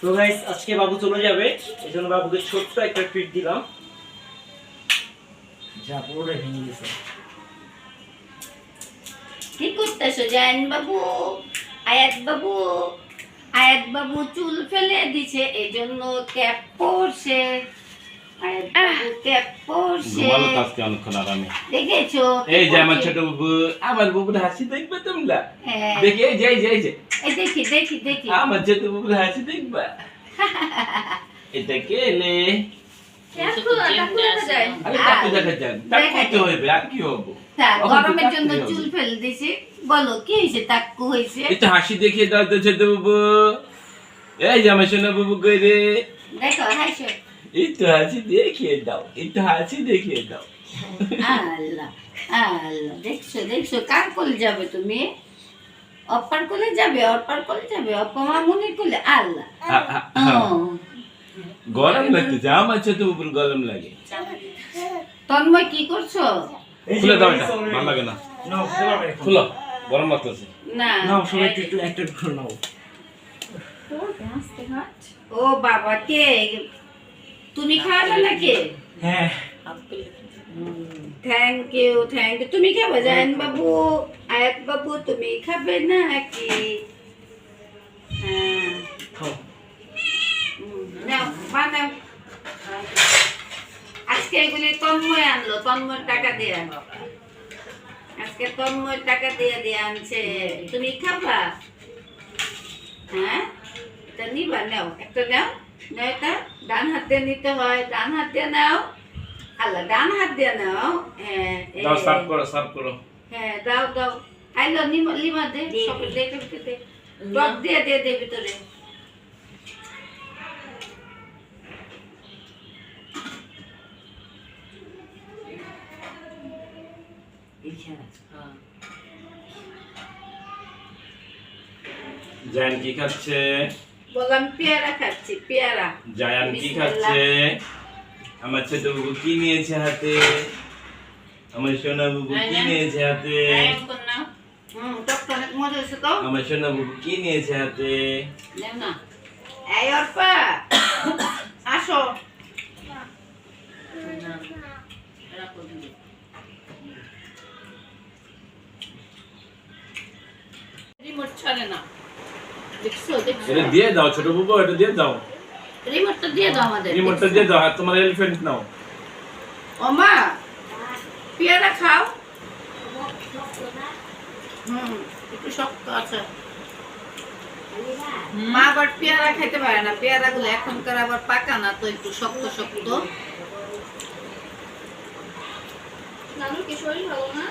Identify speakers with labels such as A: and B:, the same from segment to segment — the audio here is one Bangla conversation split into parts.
A: তো গাইস আজকে বাবু চলে যাবে। এই জন্য বাবুকে ছোট্ট একটা ট্রিট দিলাম। যা পুরোটাই ভেঙে গেছে।
B: কি করতেছো জান বাবু? আয়াত বাবু? আয়াত বাবু চুল ফেলে দিছে এই জন্য ক্যাপ পরছে। আয়াত বাবু ক্যাপ পরছে।
C: ভালো কাজকে অনেকক্ষণ আরামে।
B: দেখেছ?
C: এই যে আমার ছোট বাবু আমার বাবুর হাসি দেখবে তোমরা?
B: হ্যাঁ।
C: দেখি এই যে এই যে। এই যে
B: দেখি দেখি দেখি।
C: আমার ছোট বাবুর হাসি দেখবা। এটা কে একটু হাসি দেখিয়ে। দাও তো ছোট বাবু। এই যে সোনা বাবু করে
B: দেখো হাসো।
C: একটু হাসি দেখিয়ে দাও একটু হাসি দেখিয়ে দাও।
B: আল্লাহ আল্লাহ দেখছ দেখছ কার কোলে যাবে তুমি? অপ্পার কোলে যাবে অপ্পার কোলে যাবে অপ্পা মামুনির কোলে আল্লাহ। ও,
C: গরম লাগতেছে আমার ছোট বাবুর গরম লাগে।
B: তন্ময় কি করছ?
C: খুলে দাও এটা ভালো লাগে না। খুলো গরম লাগতেছে।
B: না
A: নাও, সবাই একটু একটু একটু করে নাও।
B: ও বাবা কে তুমি খাওয়াবে নাকি?
A: হ্যাঁ।
B: থ্যাংক ইউ থ্যাংক ইউ তুমি খাবে? জান বাবু আয়াত বাবু তুমি খাবে নাকি হ্যাঁ। নাও বানাও। আজকে এগুলি তন্ময় আনলো তন্ময় টাকা দিয়ে আনলো আজকে তন্ময় টাকা দিয়ে দিয়ে আনছে। তুমি খাবা? হ্যাঁ? এটা নিবা নাও। একটা নাও। এটা ডান হাত নিতে হয় ডান হাত নাও। আল্লাহ ডান হাত দিয়ে নাও হ্যাঁ
C: দাও করো সার্ভ করো
B: হ্যাঁ দাও দাও আইলো নিমা লিমা দে সব দে দে দে টক দিয়ে দিয়ে দে ভিতরে
C: জায়ান কি খাচ্ছে
B: বললাম পেয়ারা খাচ্ছি পেয়ারা
C: জায়ান কি খাচ্ছে আমার ছোট বাবু কি নিয়েছে হাতে? আমার সোনা বাবু কি নিয়েছে হাতে? আমার সোনা বাবু কি নিয়েছে হাতে?
B: আসো।
C: দিয়ে দাও ছোট বাবু এটা দিয়ে দাও।
B: রিমোটটা দিয়ে দাও আমাদের
C: রিমোটটা দিয়ে দাও আর তোমার এলিফ্যান্ট নাও।
B: ওমা পেয়ারা খাও। হুম একটু শক্ত আছে। মা আবার পেয়ারা খেতে পারে না পেয়ারা গুলো এখনকার আবার পাকা না তো একটু শক্ত শক্ত।
D: কি শরীর ভালো না?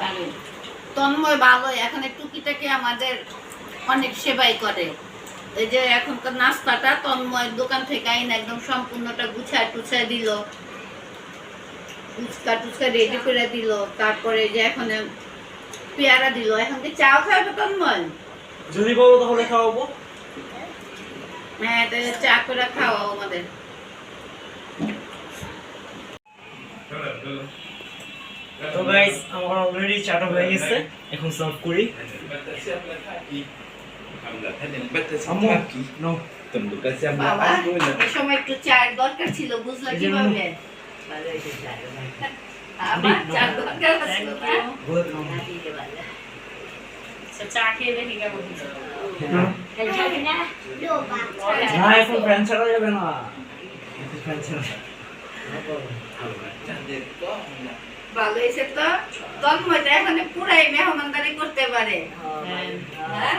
B: ভালো তন্ময় ভালো এখন টুকিটাকে আমাদের অনেক সেবাই করে। এই যে এখনকার নাস্তাটা তন্ময় দোকান থেকে আইন একদম সম্পূর্ণটা গুছায় টুছায় দিল। ফুচকা টুচকা রেডি করে দিল। তারপরে যে এখন পেয়ারা দিল। এখন কি চাও খাবে তন্ময়?
A: যদি বলো তাহলে খাওয়াবো।
B: হ্যাঁ তাহলে চা করে খাওয়াও আমাদের।
A: তো গাইস আমার অলরেডি চাটা হয়ে গেছে। এখন সার্ভ করি। আম্মু নাও
B: বাবা এই সময় একটু চায়ের দরকার ছিল বুঝলা
A: এই যে
B: কীভাবে? আবার চার দরকার ছিল
D: চা খেয়ে দেখি কেমন
A: না। এখন ফ্যান ছাড়া যাবে না। এখন ছাড়া।
B: ভালো হয়েছে তো? তন্ময়টা এখন পুরাই মেহমানদারি করতে পারে। হ্যাঁ?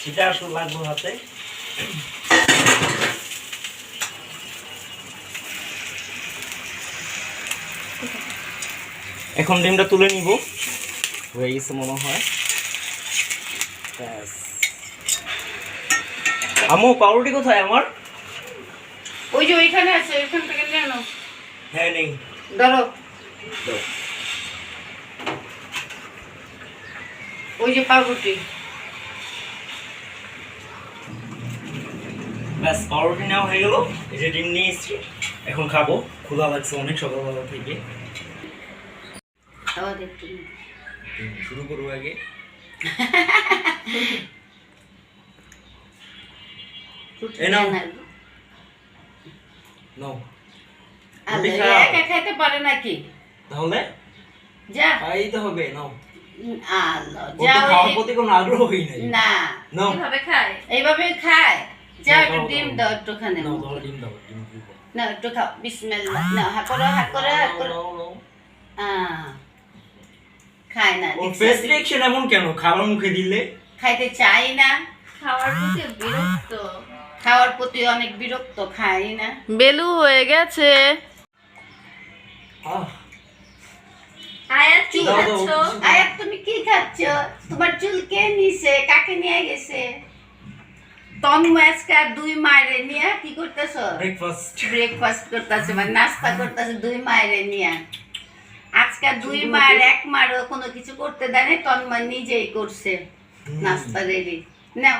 A: সেটা আসলে লাগবে হাতে। এখন ডিমটা তুলে নিব। হয়ে গেছে মনে হয়। আম্মু পাউরুটি কোথায় আমার?
B: ওই যে ওইখানে আছে ওইখান থেকে নিয়ে আনো
A: হ্যাঁ নেই।
B: ধরো। ওই যে পাউরুটি।
A: ব্যাস পাউরুটি নেওয়া হয়ে গেল। এই যে ডিম নিয়ে এসেছি। এখন খাব। ক্ষুধা লাগছে অনেক সকালবেলা থেকে। শুরু করব আগে। নাও। নাও।
B: একা খাইতে পারে নাকি?
A: তাহলে?
B: যা।
A: খাইতে হবে নাও।
B: আল্লাহ যা
A: তো খাওয়ার
B: ওই-
A: প্রতি কোনো আগ্রহই নাই।
B: না।
D: খায়?
B: এইভাবে খায়। যা একটু ডিম
A: দাও।
B: দাও একটুখানি
A: নাও তাহলে ডিম দাও ডিম দিব
B: না একটু খাও বিসমিল্লাহ। না হা করো হা করো হা করো
A: নাও, নাও।
B: আহ, খায় না
A: ওর ফেস রিঅ্যাকশন এমন কেন? খাবার মুখে দিলে?
B: খাইতে চাই না।
D: খাওয়ার প্রতি বিরক্ত।
B: খাওয়ার প্রতি অনেক বিরক্ত খাই না।
E: বেলু হয়ে গেছে।
D: আয়াত কি। খাচ্ছ?
B: আয়াত তুমি কি খাচ্ছ? তোমার চুল কে নিছে? কাকে নিয়ে গেছে? তন্ময় আজকে আর দুই মায়েরে নিয়ে কি করতেছ?
A: ব্রেকফাস্ট
B: ব্রেকফাস্ট করতেছে মানে নাস্তা করতেছে দুই মায়েরে নিয়ে। আজকে দুই মায়ের এক মারও কোনো কিছু করতে দেয়নি তন্ময় নিজেই করছে নাস্তা রেডি নাও।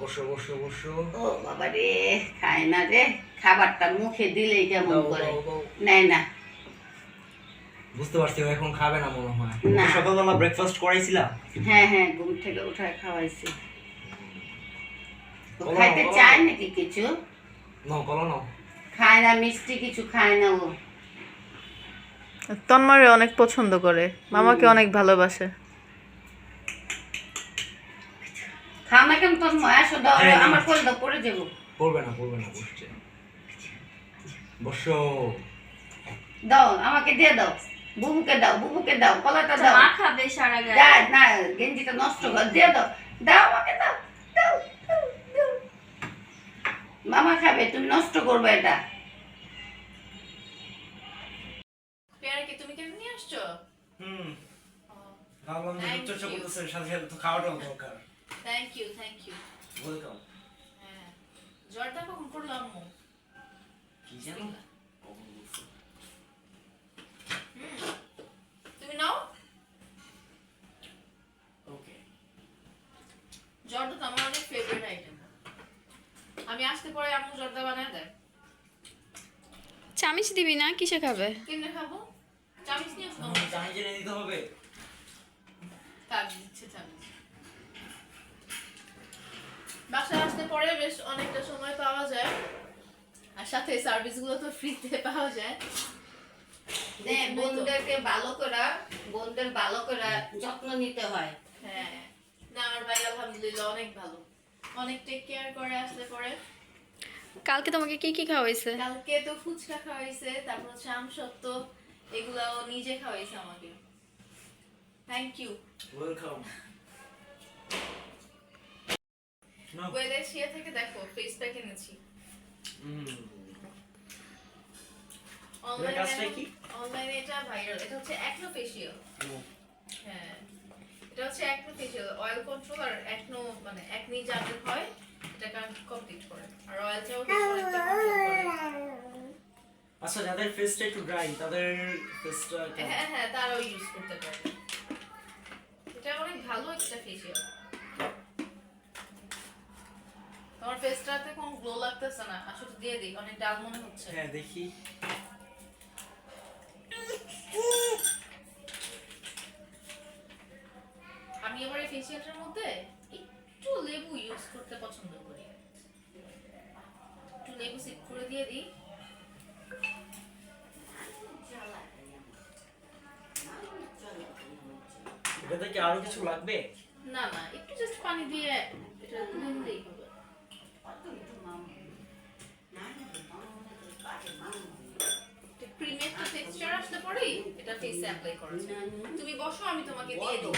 A: বসো বসো বসো।
B: ও বাবা রে খায় না রে। খাবারটা মুখে দিলেই কেমন করে। নেয় না।
A: বুঝতে পারছি এখন খাবে না মনে হয়। সকালবেলা ব্রেকফাস্ট করাইছিলাম।
B: হ্যাঁ হ্যাঁ ঘুম থেকে উঠায় খাওয়াইছি। খাইতে চায় নাকি কিছু?
A: নাও
B: খায় না মিষ্টি কিছু খায় না ও।
E: তন্ময়রে অনেক পছন্দ করে। মামাকে অনেক ভালোবাসে।
B: খাও না কেন তোর মা আসো দাও
A: হ্যাঁ,
B: আমার কোল দাও পড়ে যাব।
A: পড়বে না পড়বে না বসছে। বসো।
B: দাও আমাকে দিয়ে দাও। বুবুকে দাও বুবুকে দাও কলাটা দাও।
D: মা খাবে সারা গায়ে।
B: না গেঞ্জিটা নষ্ট কর দিয়ে দাও। দাও আমাকে দাও দাও, দাও। মামা খাবে তুমি নষ্ট করবে এটা।
D: পেয়ারা কি তুমি কিনে নিয়ে আসছো?
A: হুম। ভাবলাম যে চর্চা করতেছে সাথে সাথে তো খাওয়াটাও দরকার।
D: Thank you thank you
A: welcome
D: হ্যাঁ। জ্বরটা কখন করলাম
A: কি জানো
D: আমি আসতে পরে আম্মু জর্দা বানায় দেয়।
E: চামিচ দিবি না? কিসে খাবে?
D: কেমনে খাব। চামিচ নিয়ে আসব।
A: জানি জেনে দিতে হবে।
D: কাজ দিচ্ছে চামিচ। বাসায় আসতে পরে বেশ অনেকটা সময় পাওয়া যায়। আর সাথে সার্ভিসগুলো তো ফ্রিতে পাওয়া যায়।
B: নে, বোনদেরকে ভালো করে বোনদের ভালো করে যত্ন নিতে হয়।
D: হ্যাঁ। না আমার ভাই আলহামদুলিল্লাহ অনেক ভালো। অনেক টেক কেয়ার করে আসলে পরে।
E: কালকে তোমাকে কি কি খাওয়াইছে?
D: কালকে তো ফুচকা খাওয়াইছে তারপর হচ্ছে আম সত্য এগুলা ও নিজে খাওয়াইছে আমাকে। থ্যাংক ইউ
A: ওয়েলকাম
D: থেকে দেখো ফেস প্যাক এনেছি। অনলাইনে
A: কাজটা কি?
D: অনলাইনে এটা ভাইরাল এটা হচ্ছে acne facial facial oil control আর অ্যাকনো মানে অ্যাকনি যাদের হয় এটা কমপ্লিট করে। আর control করে।
A: আচ্ছা যাদের ফেসটা একটু ড্রাই তাদের ফেসটা
D: হ্যাঁ হ্যাঁ তারাও ইউজ করতে পারে। এটা অনেক ভালো একটা ফেশিয়াল তোমার ফেসটাতে কোন গ্লো লাগতেছে না? আসলে দিয়ে দিই অনেক ডাল মনে হচ্ছে।
A: হ্যাঁ দেখি
D: আমি এবার মধ্যে একটু লেবু ইউজ করতে পছন্দ করি। একটু লেবু সিপ করে দিয়ে দিই।
A: এটাতে কি আরও কিছু লাগবে?
D: না না একটু জাস্ট পানি দিয়ে এটা ধুয়ে নিলেই হবে। ক্রিমের একটা টেক্সচার আসলে পরেই এটা ফেসে অ্যাপ্লাই করা। তুমি বসো আমি তোমাকে দিয়ে দিই।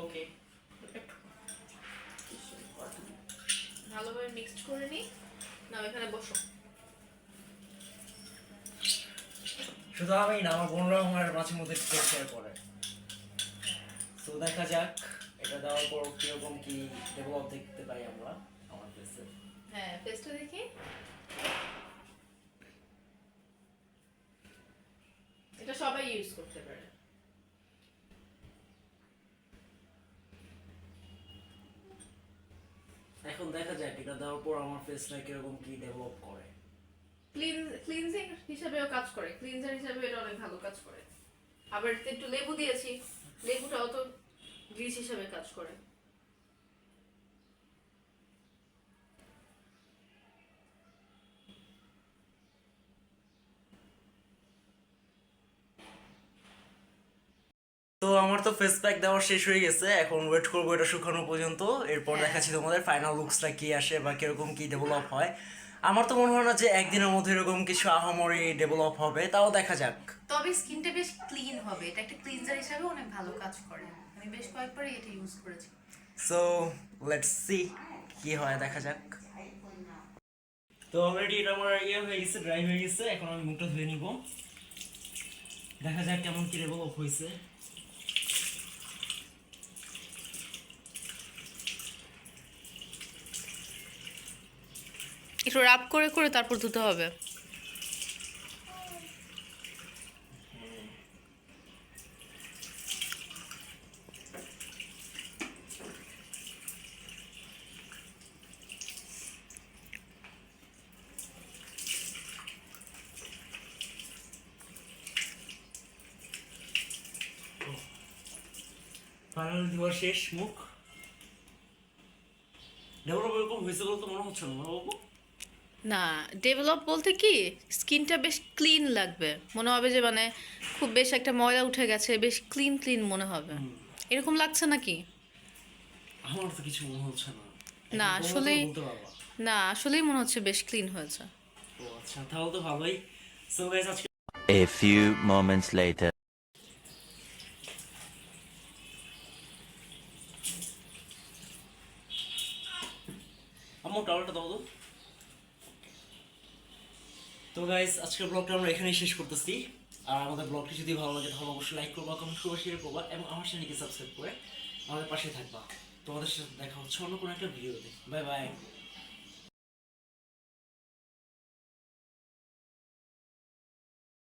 A: ওকে
D: ভালোভাবে মিক্সড করে নিই। নাও এখানে বসো।
A: শুধু আমি না আমার বোনরা আমার মাঝে মধ্যে টেক শেয়ার করে। তো দেখা যাক এটা দেওয়ার পর কীরকম কি ডেভেলপ দেখতে পাই আমরা আমার ফেসে
D: হ্যাঁ ফেসটা দেখি। এটা সবাই ইউজ করতে পারে।
A: এখন দেখা যাক, এটা দেওয়ার পর আমার ফেসটা কীরকম কি ডেভেলপ করে।
D: ক্লিন ক্লিনজিং হিসাবেও কাজ করে। ক্লিনজার হিসাবে এটা অনেক ভালো কাজ করে। আবার একটু লেবু দিয়েছি। লেবুটাও তো গ্রিস হিসাবে কাজ করে।
A: তো ফেস প্যাক দেওয়া শেষ হয়ে গেছে। এখন ওয়েট করব এটা শুকানো পর্যন্ত। এরপর দেখাচ্ছি তোমাদের ফাইনাল লুকসটা কি আসে বা কীরকম কি ডেভেলপ হয়। আমার তো মনে হয় না যে একদিনের মধ্যে এরকম কিছু আহামরি ডেভেলপ হবে তাও দেখা যাক।
F: তবে স্কিনটা বেশ ক্লিন হবে। এটা একটা ক্লিনজার হিসাবে অনেক ভালো কাজ করে। আমি বেশ কয়েকবার এটা ইউজ করেছি।
A: সো লেটস সি কি হয় দেখা যাক। তো অলরেডি এটা আমার ইয়ে হয়ে গেছে ড্রাই হয়ে গেছে। এখন আমি মুখটা ধুয়ে নিব। দেখা যাক কেমন কি ডেভেলপ হয়েছে।
E: একটু রাব করে করে তারপর ধুতে হবে।
A: ফাইনাল শেষ মুখ। ডেভেলপ এরকম হয়েছে তো মনে হচ্ছে না। বাবু
E: না ডেভেলপ বলতে কি স্কিনটা বেশ ক্লিন লাগবে। মনে হবে যে মানে খুব বেশ একটা ময়লা উঠে গেছে বেশ ক্লিন ক্লিন মনে হবে। এরকম লাগছে নাকি?
A: আমার তো কিছু মনে হচ্ছে না।
E: না, আসলেই- না আসলেই মনে হচ্ছে বেশ ক্লিন হয়েছে।
A: ও আচ্ছা তাহলে তো ভালোই। সো গাইস আজকে
G: A few moments later.
A: আমার টাওয়ালটা দাও তো। তো গাইস আজকের ব্লগটা আমরা এখানেই শেষ করতেছি। আর আমাদের ব্লগটি যদি ভালো লাগে, তাহলে অবশ্যই লাইক করবা কমেন্ট করবা শেয়ার করবা, এবং আমার চ্যানেলকে সাবস্ক্রাইব করে আমাদের পাশে থাকবা। তোমাদের সাথে দেখা হচ্ছে অন্য কোনো একটা ভিডিওতে বাই বাই